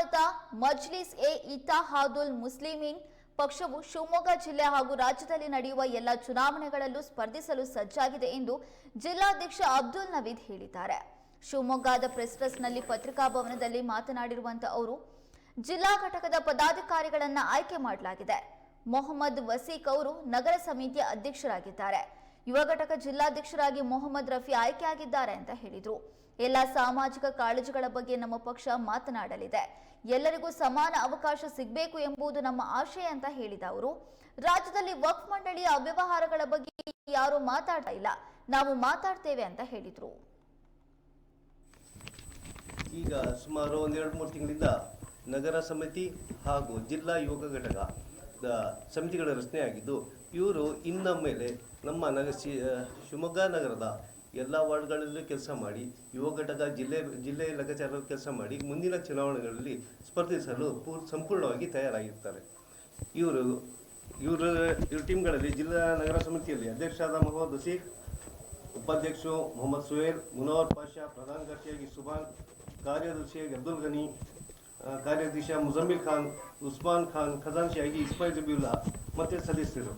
ಭಾರತ, ಮಜ್ಲಿಸ್ ಎ ಇತಾಹಾದುಲ್ ಮುಸ್ಲಿಮೀನ್ ಪಕ್ಷವು ಶಿವಮೊಗ್ಗ ಜಿಲ್ಲೆ ಹಾಗೂ ರಾಜ್ಯದಲ್ಲಿ ನಡೆಯುವ ಎಲ್ಲ ಚುನಾವಣೆಗಳಲ್ಲೂ ಸ್ಪರ್ಧಿಸಲು ಸಜ್ಜಾಗಿದೆ ಎಂದು ಜಿಲ್ಲಾಧ್ಯಕ್ಷ ಅಬ್ದುಲ್ ನವೀದ್ ಹೇಳಿದ್ದಾರೆ. ಶಿವಮೊಗ್ಗದ ಪ್ರೆಸ್ ಟ್ರಸ್ಟ್ನಲ್ಲಿ ಪತ್ರಿಕಾ ಭವನದಲ್ಲಿ ಮಾತನಾಡಿರುವಂತ ಅವರು, ಜಿಲ್ಲಾ ಘಟಕದ ಪದಾಧಿಕಾರಿಗಳನ್ನ ಆಯ್ಕೆ ಮಾಡಲಾಗಿದೆ. ಮೊಹಮ್ಮದ್ ವಸೀಕ್ ಅವರು ನಗರ ಸಮಿತಿಯ ಅಧ್ಯಕ್ಷರಾಗಿದ್ದಾರೆ. ಯುವ ಘಟಕ ಜಿಲ್ಲಾಧ್ಯಕ್ಷರಾಗಿ ಮೊಹಮ್ಮದ್ ರಫಿ ಆಯ್ಕೆಯಾಗಿದ್ದಾರೆ ಅಂತ ಹೇಳಿದ್ರು. ಎಲ್ಲ ಸಾಮಾಜಿಕ ಕಾಳಜಿಗಳ ಬಗ್ಗೆ ನಮ್ಮ ಪಕ್ಷ ಮಾತನಾಡಲಿದೆ. ಎಲ್ಲರಿಗೂ ಸಮಾನ ಅವಕಾಶ ಸಿಗಬೇಕು ಎಂಬುದು ನಮ್ಮ ಆಶಯ ಅಂತ ಹೇಳಿದ ಅವರು. ರಾಜ್ಯದಲ್ಲಿ ವಕ್ಫ್ ಮಂಡಳಿಯ ಅವ್ಯವಹಾರಗಳ ಬಗ್ಗೆ ಯಾರು ಮಾತಾಡ್ತಾ ಇಲ್ಲ. ನಾವು ಮಾತಾಡ್ತೇವೆ ಅಂತ ಹೇಳಿದ್ರು. ಈಗ ಸುಮಾರು ಒಂದೆರಡು ಮೂರು ತಿಂಗಳಿಂದ ನಗರ ಸಮಿತಿ ಹಾಗೂ ಜಿಲ್ಲಾ ಯುವಕ ಘಟಕ ಸಮಿತಿಗಳ ರಚನೆ ಆಗಿದ್ದು ಇವರು ಇನ್ನ ಮೇಲೆ ನಮ್ಮ ನಗ ಶಿ ಶಿವಮೊಗ್ಗ ನಗರದ ಎಲ್ಲ ವಾರ್ಡ್ಗಳಲ್ಲೂ ಕೆಲಸ ಮಾಡಿ, ಯುವ ಘಟಕ ಜಿಲ್ಲೆ ಜಿಲ್ಲೆಯ ಲೆಕ್ಕಾಚಾರ ಕೆಲಸ ಮಾಡಿ ಮುಂದಿನ ಚುನಾವಣೆಗಳಲ್ಲಿ ಸ್ಪರ್ಧಿಸಲು ಪೂರ್ ಸಂಪೂರ್ಣವಾಗಿ ತಯಾರಾಗಿರ್ತಾರೆ. ಇವರು ಇವರು, ಇವ್ರ ಟೀಮ್ಗಳಲ್ಲಿ ಜಿಲ್ಲಾ ನಗರ ಸಮಿತಿಯಲ್ಲಿ ಅಧ್ಯಕ್ಷರಾದ ಮೊಹಮ್ಮದ್ ಹಸೀಫ್ ಉಪಾಧ್ಯಕ್ಷರು ಮೊಹಮ್ಮದ್ ಸುಹೇಲ್, ಮುನವರ್ ಪಾಷಾ, ಪ್ರಧಾನ ಕಾರ್ಯದರ್ಶಿಯಾಗಿ ಸುಭಾನ್ ಕಾರ್ಯದರ್ಶಿಯಾಗಿ ಅಬ್ದುಲ್ ಗನಿ ಕಾರ್ಯಾಧ್ಯಕ್ಷ ಮುಜಮ್ಮಿಲ್ ಖಾನ್, ಉಸ್ಮಾನ್ ಖಾನ್ ಖಜಾನ್ಶಿಯಾಗಿ ಇಸ್ಮಾಯಿಲ್ ಜಬೀವುಲ್ಲಾ ಮತ್ತೆ ಸದಸ್ಯರು.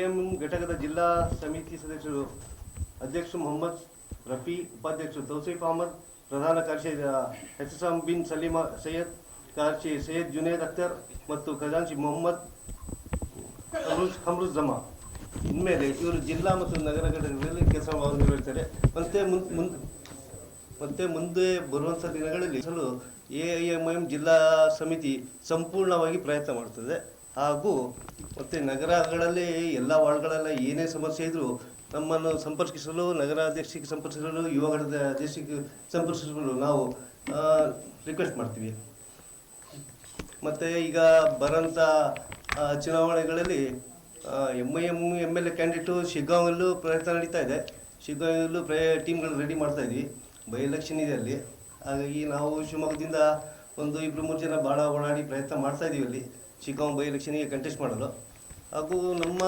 ಎಂ ಘಟಕದ ಜಿಲ್ಲಾ ಸಮಿತಿ ಸದಸ್ಯರು ಅಧ್ಯಕ್ಷ ಮೊಹಮ್ಮದ್ ರಫಿ, ಉಪಾಧ್ಯಕ್ಷರು ತೌಸೀಫ್ ಅಹಮದ್, ಪ್ರಧಾನ ಕಾರ್ಯದರ್ಶಿ ಹೆಸಸಾಮ್ ಬಿನ್ ಸಲೀಮಾ ಸೈಯದ್, ಕಾರ್ಯದರ್ಶಿ ಸೈಯದ್ ಜುನೇದ್ ಅಖ್ತರ್ ಮತ್ತು ಖಜಾನ್ಶಿ ಮೊಹಮ್ಮದ್ ಜಮಾ ಇನ್ಮೇಲೆ ಇವರು ಜಿಲ್ಲಾ ಮತ್ತು ನಗರ ಘಟಕಗಳಲ್ಲಿ ಕೆಲಸ ನಿರ್ವಹಿಸ್ತಾರೆ. ಮತ್ತೆ ಮುಂದೆ ಮತ್ತೆ ಮುಂದೆ ಬರುವಂಥ ದಿನಗಳಲ್ಲಿ ಸಲು ಎ ಐ ಎಂ ಎಂ ಜಿಲ್ಲಾ ಸಮಿತಿ ಸಂಪೂರ್ಣವಾಗಿ ಪ್ರಯತ್ನ ಮಾಡ್ತದೆ. ಹಾಗೂ ಮತ್ತೆ ನಗರಗಳಲ್ಲಿ ಎಲ್ಲ ವಾರ್ಡ್ಗಳೆಲ್ಲ ಏನೇ ಸಮಸ್ಯೆ ಇದ್ದರೂ ನಮ್ಮನ್ನು ಸಂಪರ್ಕಿಸಲು ನಗರಾಧ್ಯಕ್ಷಕ್ಕೆ ಸಂಪರ್ಕಿಸಲು, ಯುವ ಘಟಕದ ಅಧ್ಯಕ್ಷಕ್ಕೆ ಸಂಪರ್ಕಿಸಲು ನಾವು ರಿಕ್ವೆಸ್ಟ್ ಮಾಡ್ತೀವಿ. ಮತ್ತು ಈಗ ಬರೋಂಥ ಚುನಾವಣೆಗಳಲ್ಲಿ M I M M L A candidate ಶಿಗ್ಗಾಂವಲ್ಲೂ ಪ್ರಯತ್ನ ನಡೀತಾ ಇದೆ. ಶಿಗ್ಗಾಂವಲ್ಲೂ ಪ್ರಯ ಟೀಮ್ಗಳು ರೆಡಿ ಮಾಡ್ತಾ ಇದ್ವಿ. ಬೈ ಎಲೆಕ್ಷನ್ ಇದೆ ಅಲ್ಲಿ. ಹಾಗಾಗಿ ನಾವು ಶಿವಮೊಗ್ಗದಿಂದ ಒಂದು ಇಬ್ಬರು ಮೂರು ಜನ ಭಾಳ ಓಡಾಡಿ ಪ್ರಯತ್ನ ಮಾಡ್ತಾ ಇದ್ದೀವಿ ಅಲ್ಲಿ. ಶಿಗ್ಗಾಂವ್ ಬೈ ಎಲೆಕ್ಷನಿಗೆ ಕಂಟೆಸ್ಟ್ ಮಾಡಲು. ಹಾಗೂ ನಮ್ಮ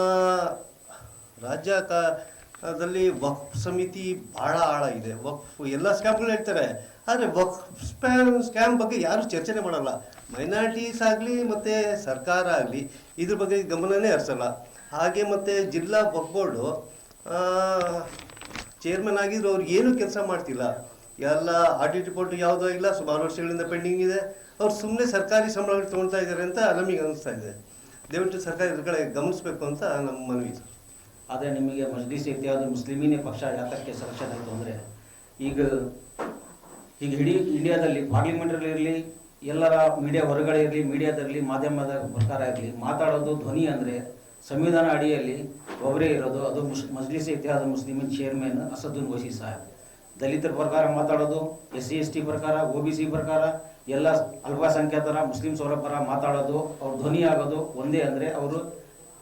ರಾಜ್ಯ ಕಾದಲ್ಲಿ ವಕ್ಫ್ ಸಮಿತಿ ಭಾಳ ಹಾಳಾಗಿದೆ ವಕ್ಫ್ ಎಲ್ಲ ಸ್ಕ್ಯಾಮ್ಗಳು ಹೇಳ್ತಾರೆ. ಆದರೆ ವಕ್ಫ್ ಸ್ಪ್ಯಾಮ್ ಸ್ಕ್ಯಾಮ್ ಬಗ್ಗೆ ಯಾರು ಚರ್ಚೆನೆ ಮಾಡಲ್ಲ. ಮೈನಾರಿಟೀಸ್ ಆಗಲಿ ಮತ್ತು ಸರ್ಕಾರ ಆಗಲಿ ಇದ್ರ ಬಗ್ಗೆ ಗಮನನೇ ಹರಿಸಲ್ಲ. ಹಾಗೆ ಮತ್ತು ಜಿಲ್ಲಾ ವಕ್ಫ್ ಬೋರ್ಡು ಚೇರ್ಮನ್ ಆಗಿದ್ರು ಅವ್ರು ಏನು ಕೆಲಸ ಮಾಡ್ತಿಲ್ಲ. ಎಲ್ಲ ಆಡಿಟ್ ರಿಪೋರ್ಟ್ ಯಾವುದೋ ಇಲ್ಲ, ಸುಮಾರು ವರ್ಷಗಳಿಂದ ಪೆಂಡಿಂಗ್ ಇದೆ. ಅವ್ರು ಸುಮ್ಮನೆ ಸರ್ಕಾರಿ ಸಂಬಳಗಳು ತೊಗೊಳ್ತಾ ಇದ್ದಾರೆ ಅಂತ ನಮಗೆ ಅನಿಸ್ತಾ ಇದೆ. ದಯವಿಟ್ಟು ಸರ್ಕಾರ ಕಡೆ ಗಮನಿಸಬೇಕು ಅಂತ ನಮ್ಮ ಮನವಿ ಆದರೆ ನಿಮಗೆ ಮಜ್ಲಿಸ್ ಇತ್ಯಾದಿ ಮುಸ್ಲಿಮೀನೇ ಪಕ್ಷ ಯಾತಕ್ಕೆ ಸೆಲೆಕ್ಷನ್ ಆಯಿತು ಅಂದರೆ, ಈಗ ಈಗ ಇಡೀ ಇಂಡಿಯಾದಲ್ಲಿ ಪಾರ್ಲಿಮೆಂಟಲ್ಲಿ ಇರಲಿ, ಎಲ್ಲರ ಮೀಡಿಯಾ ಹೊರಗಡೆ ಇರಲಿ ಮೀಡಿಯಾದಲ್ಲಿ ಮಾಧ್ಯಮದ ಪ್ರಕಾರ ಇರಲಿ, ಮಾತಾಡೋದು ಧ್ವನಿ ಅಂದರೆ ಸಂವಿಧಾನ ಅಡಿಯಲ್ಲಿ ಒಬ್ಬರೇ ಇರೋದು, ಅದು ಮುಸ್, ಮಜ್ಲಿಸ್ ಇತಿಹಾದ ಮುಸ್ಲಿಮಿನ್ ಚೇರ್ಮನ್ ಅಸದುನ್ ವಸಿ ಸಾಹೇಬ್. ದಲಿತರ ಪ್ರಕಾರ ಮಾತಾಡೋದು ಎಸ್ ಸಿ ಎಸ್ ಟಿ ಪ್ರಕಾರ, ಒ ಬಿ ಸಿ ಪ್ರಕಾರ, ಎಲ್ಲ ಅಲ್ಪಸಂಖ್ಯಾತರ ಮುಸ್ಲಿಂ ಪರ ಮಾತಾಡೋದು, ಅವ್ರ ಧ್ವನಿ ಆಗೋದು ಒಂದೇ ಅಂದರೆ ಅವರು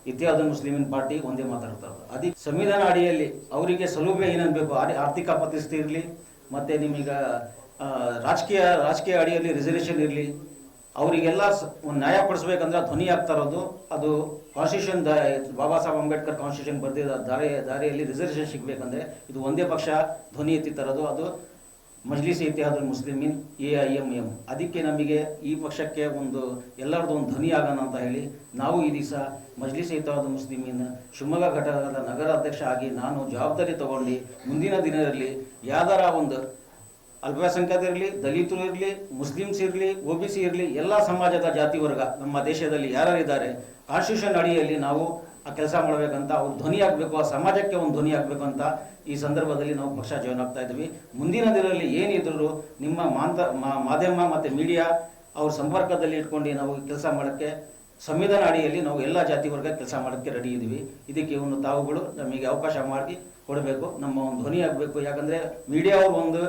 ಇತಿಹಾದ ಮುಸ್ಲಿಮಿನ್ ಪಾರ್ಟಿ ಒಂದೇ ಮಾತಾಡ್ತಾರೆ ಅದಕ್ಕೆ ಸಂವಿಧಾನ ಅಡಿಯಲ್ಲಿ ಅವರಿಗೆ ಸೌಲಭ್ಯ ಏನನ್ನು ಬೇಕು ಆರ್- ಆರ್ಥಿಕ ಪರಿಸ್ಥಿತಿ ಇರಲಿ, ಮತ್ತು ನಿಮಗೆ ರಾಜಕೀಯ ರಾಜಕೀಯ ಅಡಿಯಲ್ಲಿ ರಿಸರ್ವೇಷನ್ ಇರಲಿ ಅವರಿಗೆಲ್ಲ ಒಂದು ನ್ಯಾಯ ಪಡಿಸ್ಬೇಕಂದ್ರೆ ಧ್ವನಿ ಆಗ್ತಾ ಇರೋದು, ಅದು ಕಾನ್ಸ್ಟಿಟ್ಯೂಷನ್ ಬಾಬಾ ಸಾಹೇಬ್ ಅಂಬೇಡ್ಕರ್ ಕಾನ್ಸ್ಟಿಟ್ಯೂಷನ್ ಬರೆದಿದ್ದ ದಾರಿ, ದಾರಿಯಲ್ಲಿ ರಿಸರ್ವೇಷನ್ ಸಿಗಬೇಕಂದ್ರೆ ಇದು ಒಂದೇ ಪಕ್ಷ ಧ್ವನಿ ಎತ್ತಿ ತರೋದು ಅದು Majlis Ittehad Muslimeen A I M M ಅದಕ್ಕೆ ನಮಗೆ ಈ ಪಕ್ಷಕ್ಕೆ ಒಂದು, ಎಲ್ಲರದ್ದು ಒಂದು ಧ್ವನಿ ಆಗೋಣ ಅಂತ ಹೇಳಿ ನಾವು ಈ ದಿವಸ ಮಜ್ಲಿಸ್ ಇತಿಹಾದ ಮುಸ್ಲಿಮೀನ್ ಶಿವಮೊಗ್ಗ ಘಟಕದ ನಗರ ಅಧ್ಯಕ್ಷ ಆಗಿ ನಾನು ಜವಾಬ್ದಾರಿ ತಗೊಂಡು ಮುಂದಿನ ದಿನದಲ್ಲಿ ಯಾವ್ದಾರ ಒಂದು ಅಲ್ಪಸಂಖ್ಯಾತರಿರಲಿ ದಲಿತರು ಇರಲಿ, ಮುಸ್ಲಿಮ್ಸ್ ಇರಲಿ, ಒ ಬಿ ಸಿ ಇರಲಿ, ಎಲ್ಲ ಸಮಾಜದ ಜಾತಿ ವರ್ಗ, ನಮ್ಮ ದೇಶದಲ್ಲಿ ಯಾರ್ಯಾರಿದ್ದಾರೆ ಕಾನ್ಸ್ಟಿಟ್ಯೂಷನ್ ಅಡಿಯಲ್ಲಿ ನಾವು ಆ ಕೆಲಸ ಮಾಡಬೇಕಂತ, ಅವ್ರು ಧ್ವನಿ ಆಗಬೇಕು ಆ ಸಮಾಜಕ್ಕೆ ಒಂದು ಧ್ವನಿ ಆಗಬೇಕು ಅಂತ ಈ ಸಂದರ್ಭದಲ್ಲಿ ನಾವು ಪಕ್ಷ ಜಾಯ್ನ್ ಆಗ್ತಾ ಇದ್ವಿ. ಮುಂದಿನ ದಿನದಲ್ಲಿ ಏನಿದ್ರು ನಿಮ್ಮ ಮಾಂತ ಮಾಧ್ಯಮ ಮತ್ತು ಮೀಡಿಯಾ ಅವ್ರ ಸಂಪರ್ಕದಲ್ಲಿ ಇಟ್ಕೊಂಡು ನಾವು ಕೆಲಸ ಮಾಡೋಕ್ಕೆ, ಸಂವಿಧಾನ ಅಡಿಯಲ್ಲಿ ನಾವು ಎಲ್ಲ ಜಾತಿ ವರ್ಗ ಕೆಲಸ ಮಾಡೋಕ್ಕೆ ರೆಡಿ ಇದ್ದೀವಿ. ಇದಕ್ಕೆ ಇವನು ತಾವುಗಳು ನಮಗೆ ಅವಕಾಶ ಮಾಡಿ ಕೊಡಬೇಕು, ನಮ್ಮ ಒಂದು ಧ್ವನಿ ಆಗಬೇಕು ಯಾಕಂದರೆ ಮೀಡಿಯಾ ಒಂದು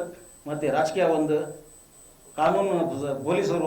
ಮತ್ತು ರಾಜಕೀಯ ಒಂದು ಕಾನೂನು ಪೊಲೀಸರು